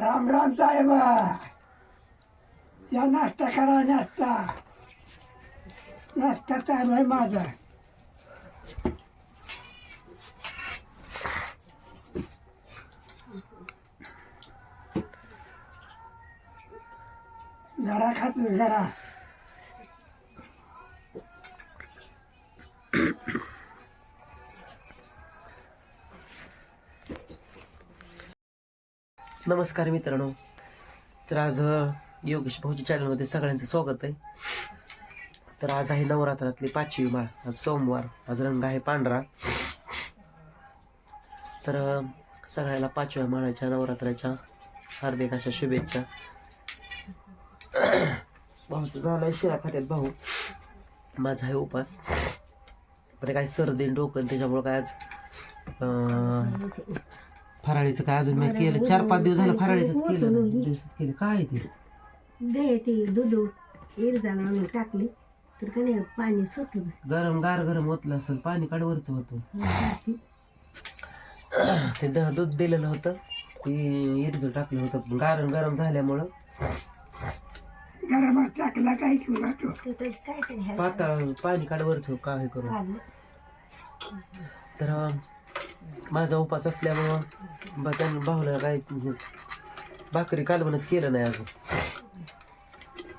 राम राम साहेब. या नाश्ता करा नाश्ता. नाश्ता चालू आहे माझा. घरा खात घरा नमस्कार मित्रांनो. तर आज योगेश भाऊजी चॅनलमध्ये सगळ्यांचं स्वागत आहे. तर आज आहे नवरात्रातली पाचवी माळ. आज सोमवार आज रंग आहे पांढरा. तर सगळ्याला पाचव्या माळाच्या नवरात्राच्या हार्दिक अशा शुभेच्छा. भाऊचं झालं शिरा खात्यात भाऊ. माझा आहे उपास. पण काय सर्दी डोकं त्याच्यामुळं काय आज फराळीचं काय अजून मी केलं? चार पाच दिवस झालं फराळीचंच केलं ना. दिवसच केलं. काय आहे ते? दे ती दूध इरजाला आणून टाकली. तर का नाही पाणी सुटलं गरम गार गरम ओतलं असेल. पाणी काढवरच होतं ते द- दूध दिलेलं होतं. ते इरजू टाकलं होतं. गार गरम झाल्यामुळं टाकला काय किंवा तो? पातळ पाणी काढवरच काय करून काढलं तर अं, माझा उपास असल्यामुळं बा त्यांना भाऊला काय भाकरी कालवणच केलं नाही अजून.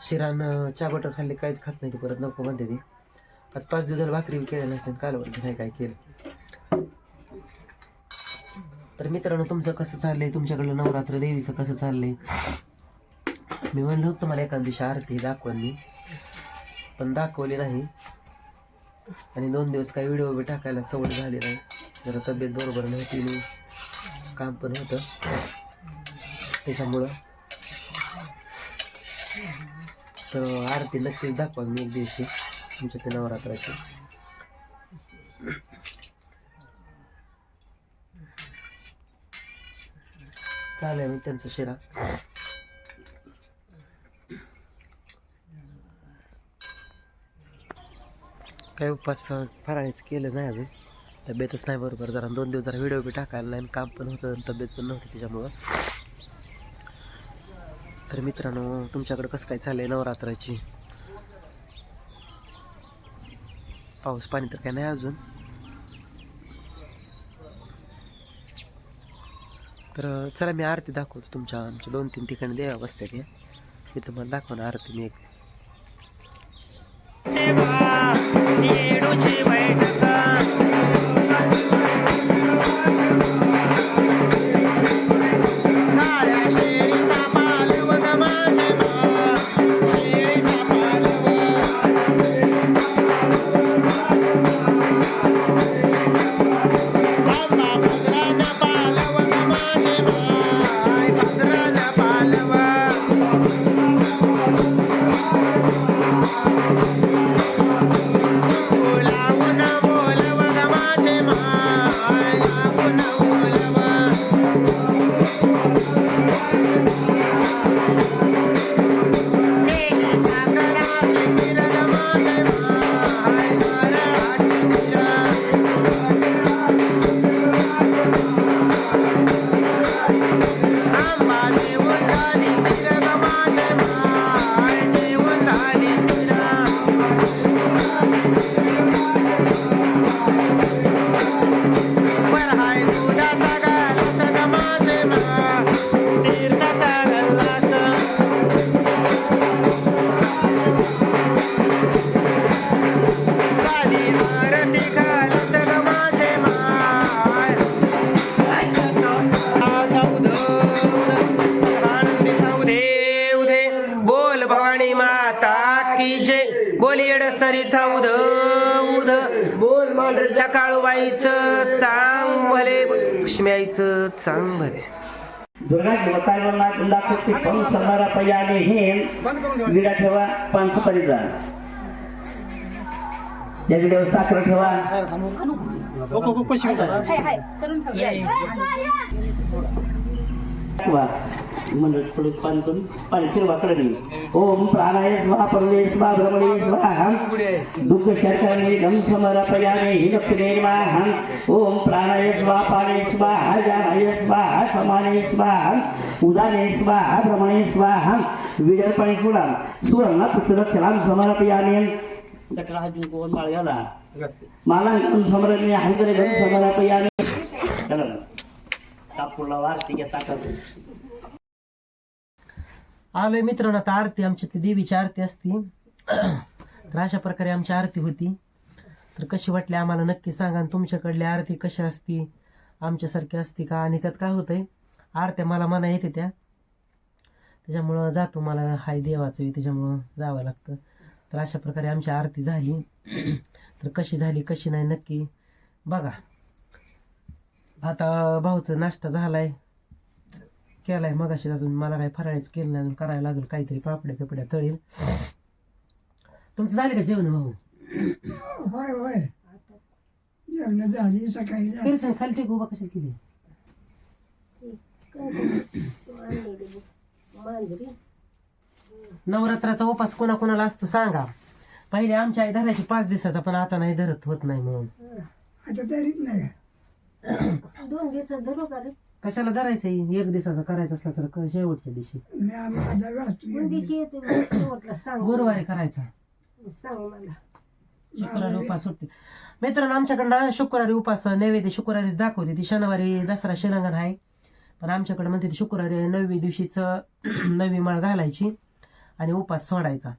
शिरानं चहा बटर खाल्ले काहीच खात नाही ते परत नको म्हणते ते. आज पाच दिवस झालं भाकरी बी केल्या नसते कालवण नाही काय केलं. तर मित्रांनो तुमचं कसं चाललंय? तुमच्याकडलं नवरात्र देवीचं कसं चाललंय? मी म्हणलं होतं मला एखाद दिवशी आरती दाखवून मी पण दाखवली नाही. आणि दोन दिवस काही व्हिडिओ टाकायला सवड झाली नाही. जरा तब्येत बरोबर नव्हती आणि काम पण होतं. त्याच्यामुळं तर आरती नक्कीच दाखवा मी एक दिवशी तुमच्या ते नवरात्राची. चालेल मी त्यांचा शिरा. काय उपास फराळीच केलं नाही अजून. तब्येतच नाही बरोबर. जरा दोन दिवस जरा व्हिडिओ बी टाकायला नाही आणि काम पण होतं आणि तब्येत पण नव्हती त्याच्यामुळं. तर मित्रांनो तुमच्याकडे कसं काय चाललंय नवरात्राची? पाऊस पाणी तर काय नाही अजून. तर चला मी आरती दाखवतो तुमच्या आमच्या दोन तीन ठिकाणी देवा बसते या मी तुम्हाला दाखवणार आरती मी एक. बोल मांढरच्या काळूबाईचं चांग भले लक्ष्मीआईचं चांग भले दुर्गा देवतांना कुंडाकृती पाऊस हे विडा ठेवा पाच सुपारीचा या विड्यावर साखर ठेवा. ठेवा. मंडळ थोडं पाणी करून पाणी फिरवा कडे ओम प्राणाय स्वाहा परमे स्वाहा ब्रह्मणे स्वाहा. दुःख शर्करणे गम समर्पयामे हि दक्षिणे स्वाहा ओम प्राणाय स्वाहा पाणे स्वाहा जानाय स्वाहा समाने स्वाहा उदाने स्वाहा भ्रमणे स्वाहा. विजयपणे कुळा. सुवर्ण पुत्रक्षराम समर्पयामे. डॉक्टर हाजू कोण माळ घाला मला गम चला. कापूरला वारती घ्या टाकायचं आलोय मित्रांनो आता आरती आमची ती देवीची आरती असती. तर अशा प्रकारे आमची आरती होती. तर कशी वाटली आम्हाला नक्की सांगा आणि तुमच्याकडली आरती कशी असती? आमच्यासारखी असती का? आणि त्यात काय होतंय? आरत्या मला मना येते त्या त्याच्यामुळं जातो मला हाय देवाचं त्याच्यामुळं जावं लागतं. तर अशा प्रकारे आमची आरती झाली. तर कशी झाली कशी नाही नक्की बघा. आता भाऊचा नाश्ता झालाय. केलाय मगाशी अजून. मला काही फराळीच केलं नाही करायला लागेल. काहीतरी पापड्या पिपड्या तळील तुमचं झाले का जेवण भाऊ? होय होय. जेवण झाली सकाळी झाली. किरसन खालची उभा कशाला केली? नवरात्राचा उपास कोणा कोणाला असतो सांगा. पहिले आमच्या आई धरायची पाच दिवसाचा पण आता नाही धरत होत नाही म्हणून. आता तरीच नाही. दोन दिवसात धरू का रे? कशाला धरायचं एक दिवसाचा करायचा असला तर शेवटच्या दिवशी. मी येते शेवटला सांग. गुरुवारी करायचा. सांग मला. शुक्रवारी उपास सुटते मित्रांनो आमच्याकडं शुक्रवारी उपास नैवेद्य शुक्रवारीच दाखवते. ती शनिवारी दसरा शिरंगण आहे. पण आमच्याकडे म्हणते ती शुक्रवारी नववी दिवशीच नवी माळ घालायची आणि उपास सोडायचा.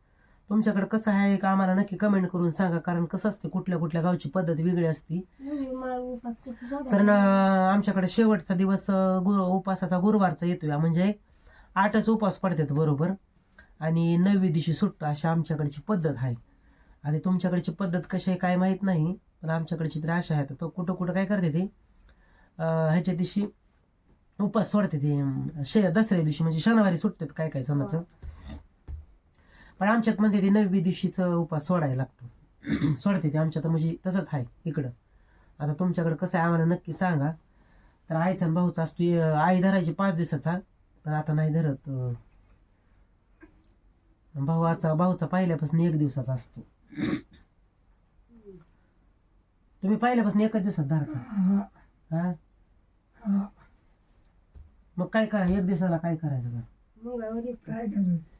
तुमच्याकडे कसं आहे का आम्हाला नक्की कमेंट करून सांगा कारण कसं असते कुठल्या कुठल्या गावची पद्धत वेगळी असती. तर आमच्याकडे शेवटचा दिवस गुरु उपासाचा गुरुवारचा येतोय. म्हणजे आठच उपास पडतात बरोबर? आणि नववी दिवशी सुटतं अशी आमच्याकडची पद्धत आहे. आणि तुमच्याकडची पद्धत कशी आहे काय माहीत नाही पण आमच्याकडची तर अशा आहे. तो कुठं कुठं काय करते ते ह्याच्या दिवशी उपास सोडते ते शे दसऱ्या दिवशी म्हणजे शनिवारी सुटतात काय काय सणाचं. पण आमच्यात म्हणजे ते नववी दिवशीचं उपास सोडायला लागतं. सोडते ते आमच्यात म्हणजे तसंच आहे इकडं. आता तुमच्याकडे कसं आहे आम्हाला नक्की सांगा. तर आईचा आणि भाऊचा असतो आई धरायची पाच दिवसाचा पण आता नाही धरत अं. भावाचा भाऊचा पहिल्यापासून एक दिवसाचा असतो. तुम्ही पहिल्यापासून एकच दिवसात धरता. हा. मग काय काय एक दिवसाला काय करायचं? काय करायचं?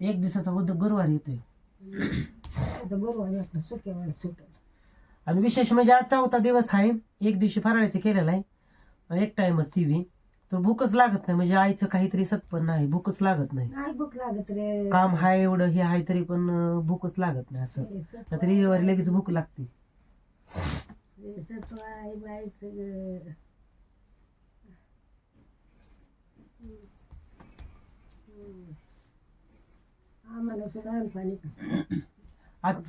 एक दिवसाचा उद्या गुरुवार येतोय. आता गुरुवारी आपलं सुक्यावर सुटेल. आणि विशेष म्हणजे आज चौथा दिवस आहे. एक दिवशी फराळाचं केलेलं आहे. एक टाइमच टीव्ही तर भूकच लागत नाही. म्हणजे आईचं काहीतरी सत्पन नाही भूकच लागत नाही. नाही भूक लागत रे. काम हाय एवढं हे आहे तरी पण अं, भूकच लागत नाही असं. नाहीतर रविवारी लगेच भूक लागते. सत्व आहे बाईचं आम्हाला सुद्धा पाणी आज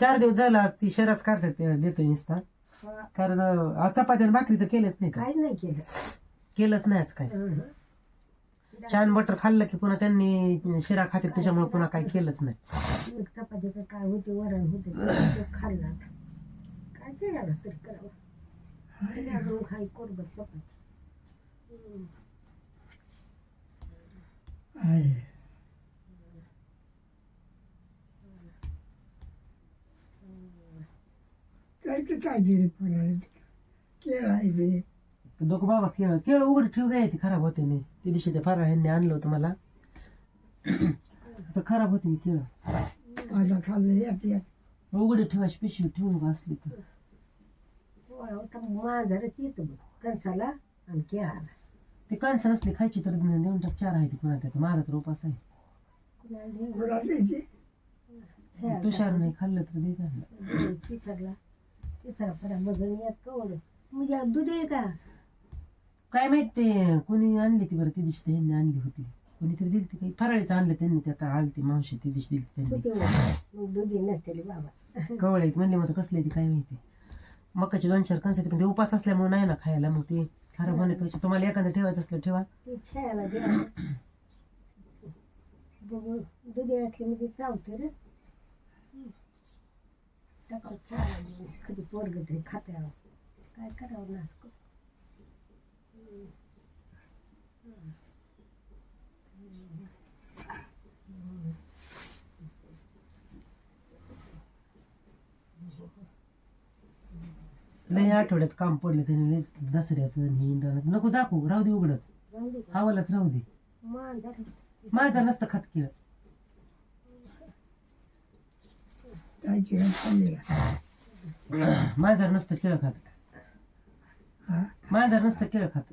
चार दिवस झाला आज ती शहरात करतात ते देतोय नुसता कारण अं, आज चपात्या आणि भाकरी तर केलंच नाही का? काहीच नाही केलं. केलंच नाही आज काय. हं. छान बटर खाल्लं की पुन्हा त्यांनी शिरा खाते त्याच्यामुळे पुन्हा काही केलंच नाही. चपातीचं काय होते वरण होते खाल्लं. काय ते झालं तरी करावं. अजून कोरबत चपाती. हं. आहे काय ते काय ते रे फराळाचं केळ आहे ते. दोघं बाबा केळ. केळ उघड ठेव काय ती खराब होते नाही. त्या दिवशी ते फराळ ह्यांनी आणलं होतं मला. तर खराब होती केळ. आता खाल्लं यात यात. उघडी ठेवायची पिशवी ठेवू नका असली तर. माझारच येतं बघ. कणसाला आणि केळाला. ते कणसं नसली खायची तर देऊन टाक चार आहे ती पुन्हा त्यात माझा तर उपास आहे. कुणाला द्यायची? तुषार नाही खाल्लं तर दे त्यांना. दे, म्हणजे दूध आहे का? काय माहीत ते कोणी आणली ती बरं ती दिवशी त्यांनी आणली होती. कोणीतरी दिली ती काही? फराळीचं आणलं त्यांनी ते आता आलती मावशी ती दिवशी दिली त्यांनी. दुधी बाबा. कवळे म्हणले मग कसले ती काय माहिती? मकाची दोन चार कणस पण ते उपास असल्यामुळे नाही ना खायला मग ते खराब होण्यापेक्षा तुम्हाला एखादं ठेवायचं असलं ठेवा. ते खेळायला द्या. बघू दुधी असले म्हणजे चावते रे खेळायला देऊन कधी पोरग तरी खात्यावर काय करावं नाच लय आठवड्यात काम पडलं त्याने दसऱ्याचं हे इंद्रानं. नको दाखवू राहू दे उघडच राहू दे का? हवालाच राहू दे माझा नसतं खात काय चालली माझा नसतं केळ खात. हा? माझा नसतं केळ खात.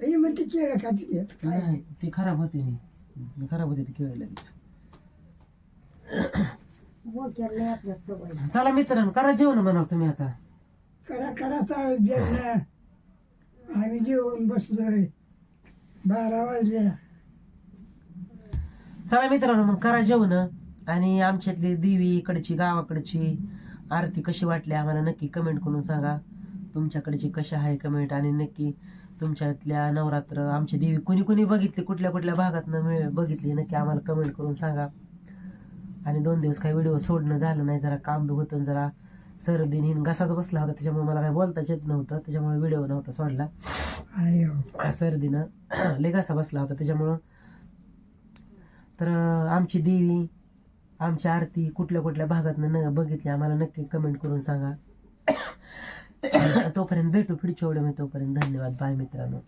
हे मग ते केळं खाती देत काय? नाही ते खराब होते नाही खराब होते ते केळ लगेच. बोक्याला नाही आपल्या सवय. चला मित्रांनो करा जेवण म्हणाव तुम्ही आता. करा करा चालेल जेवण. आम्ही जेवून बसलोय. बारा वाजले. चला मित्रांनो मग करा जेवण. आणि आमच्यातली देवी इकडची गावाकडची आरती कशी वाटली आम्हाला नक्की कमेंट करून सांगा. तुमच्याकडची कशी आहे कमेंट आणि नक्की तुमच्यातल्या नवरात्र आमची देवी कुणी कुणी बघितली कुठल्या कुठल्या भागातनं मिळ बघितली नक्की आम्हाला कमेंट करून सांगा. आणि दोन दिवस काही व्हिडिओ सोडणं झालं नाही जरा काम बी होतं जरा सर्दीने घसाच बसला होता त्याच्यामुळे मला काही बोलताच येत नव्हतं त्याच्यामुळे व्हिडिओ नव्हता सोडला. सर्दीनं लय घसा बसला होता त्याच्यामुळं तर आमची देवी आमची आरती कुठल्या कुठल्या भागातनं न बघितली आम्हाला नक्की कमेंट करून सांगा. तोपर्यंत भेटू पुढच्या मी तोपर्यंत धन्यवाद. बाय मित्रांनो.